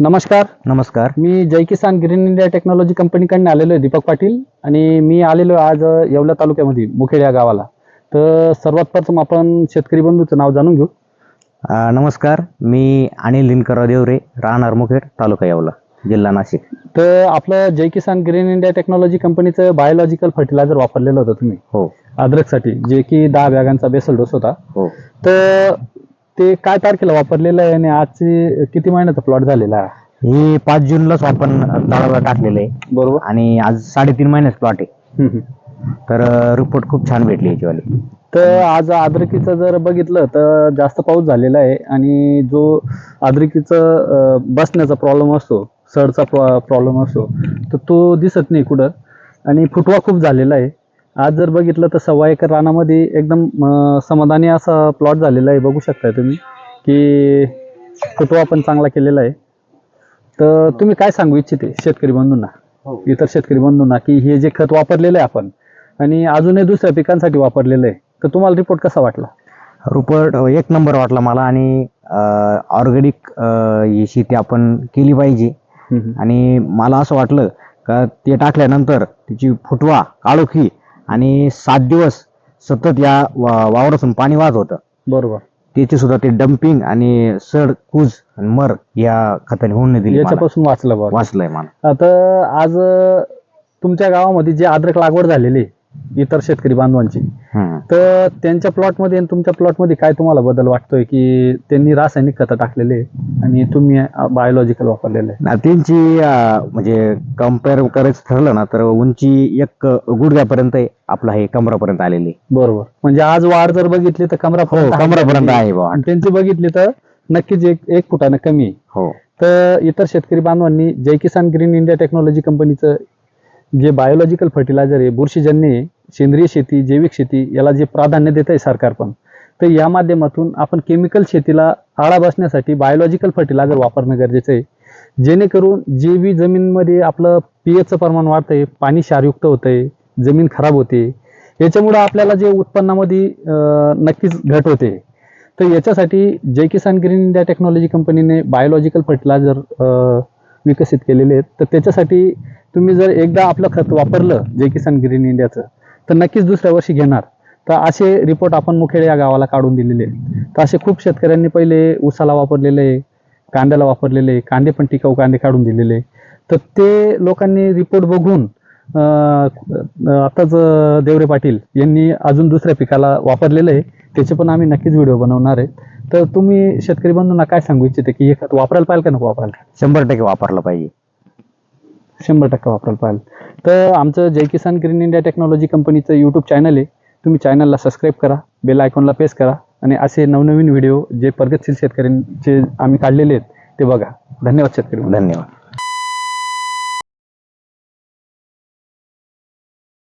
नमस्कार. नमस्कार. मी Jai Kisan green India technology कंपनीकडून आलेलो आहे दीपक पाटील आणि मी आलेलो आज येवला तालुक्यामध्ये मुखेड या गावाला. तर सर्वात प्रथम आपण शेतकरी बंधूचं नाव जाणून घेऊ. अ, नमस्कार. मी अनिल लिनकरराव देवरे राहणार मुखेड तालुका येवला जिल्हा नाशिक. तर आपलं Jai Kisan green India technology कंपनीचं बायोलॉजिकल फर्टिलायझर वापरलेलं होतं तुम्ही. हो. अद्रकसाठी जे की दहा बॅगांचा बेसल डोस होता. हो. तर ते काय तारखेला वापरलेलं आहे आणि आजची किती महिन्याचा प्लॉट झालेला आहे? हे पाच जूनलाच आपण तळाला टाकलेलं आहे. बरोबर. आणि आज साडेतीन महिन्याच प्लॉट आहे. हम्म. तर रिपोर्ट खूप छान भेटली याचीवाली. तर आज अद्रकीचं जर बघितलं तर जास्त पाऊस झालेला आहे आणि जो अद्रकीचं अं, बसण्याचा प्रॉब्लेम असतो सडचा प्रॉब्लेम असतो तर तो दिसत नाही कुठं. आणि फुटवा खूप झालेला आहे. आज जर बघितलं तर सव्वा एकर रानामध्ये एकदम समाधानी असा प्लॉट झालेला आहे. बघू शकताय तुम्ही की फुटवा पण चांगला केलेला आहे. तर तुम्ही काय सांगू इच्छिते शेतकरी बंधूंना? इतर शेतकरी बंधूंना की हे जे खत वापरलेलं आहे आपण आणि अजूनही दुसऱ्या पिकांसाठी वापरलेलं आहे. तर तुम्हाला रिपोर्ट कसा वाटला? रिपोर्ट एक नंबर वाटला मला आणि ऑर्गॅनिक ही शेती आपण केली पाहिजे. आणि मला असं वाटलं का ते टाकल्यानंतर तिची फुटवा काळोखी आणि सात दिवस सतत या वा- वावरातून पाणी वाहत होतं. बरोबर. त्याची सुद्धा ते डम्पिंग आणि सड कूज आणि मर या खताने होऊन नाही दिली मला. याच्यापासून वाचलं वाचलंय मला. आता आज अं, तुमच्या गावामध्ये जे अद्रक लागवड झालेली आहे, इतर शेतकरी बांधवांची. हम्म. तर त्यांच्या प्लॉटमध्ये आणि तुमच्या प्लॉटमध्ये काय तुम्हाला बदल वाटतोय की त्यांनी रासायनिक खतं टाकलेले आहे आणि तुम्ही बायोलॉजिकल वापरलेलं? आहे ना त्यांची अं, म्हणजे कंपेअर करायचं ठरलं ना तर उंची एक गुडघ्यापर्यंत आहे, आपलं हे कमरापर्यंत आलेली. बरोबर. म्हणजे आज वाढ जर बघितली तर हो कमरापर्यंत कमरापर्यंत आहे बा आणि त्यांची बघितली तर नक्कीच एक एक फुटानं कमी आहे. हो. तर इतर शेतकरी बांधवांनी Jai Kisan green India technology कंपनीचं जे बायोलॉजिकल फर्टिलायझर आहे बुरशीजन्य सेंद्रिय शेती जैविक शेती याला जे प्राधान्य देत आहे सरकार पण तर या माध्यमातून आपण केमिकल शेतीला आळा बसण्यासाठी बायोलॉजिकल फर्टिलायझर वापरणं गरजेचं आहे. जेणेकरून जे बी जमीनमध्ये आपलं पीएचचं प्रमाण वाढतंय पाणी क्षारयुक्त होतंय जमीन खराब होते याच्यामुळं आपल्याला जे उत्पन्नामध्ये नक्कीच घट होते. तर याच्यासाठी Jai Kisan green India technology कंपनीने बायोलॉजिकल फर्टिलायझर विकसित केलेले आहेत. तर त्याच्यासाठी तुम्ही जर एकदा आपलं खत वापरलं जे किसान ग्रीन इंडियाचं तर नक्कीच दुसऱ्या वर्षी घेणार. तर असे रिपोर्ट आपण मुखेड या गावाला काढून दिलेले आहेत. तर असे खूप शेतकऱ्यांनी पहिले उसाला वापरलेले आहे कांद्याला वापरलेले आहे कांदे पण टिकाऊ कांदे काढून दिलेले आहे. तर ते लोकांनी रिपोर्ट बघून आताच देवरे पाटील यांनी अजून दुसऱ्या पिकाला वापरलेलं आहे. त्याचे पण आम्ही नक्कीच व्हिडिओ बनवणार आहे. तर तुम्ही शेतकरी बंधूंना काय सांगू इच्छिते की हे खत वापरायला पाहिजे का नको वापरायला? शंभर टक्के वापरलं पाहिजे. शंभर टक्के वापरायला पाहिजे. तर आमचं Jai Kisan green India technology कंपनीचं यूट्यूब चॅनल आहे. तुम्ही चॅनलला सबस्क्राईब करा बेल आयकॉनला प्रेस करा आणि असे नवनवीन व्हिडिओ जे प्रगतशील शेतकऱ्यांचे आम्ही काढलेले आहेत ते बघा. धन्यवाद शेतकरी. धन्यवाद.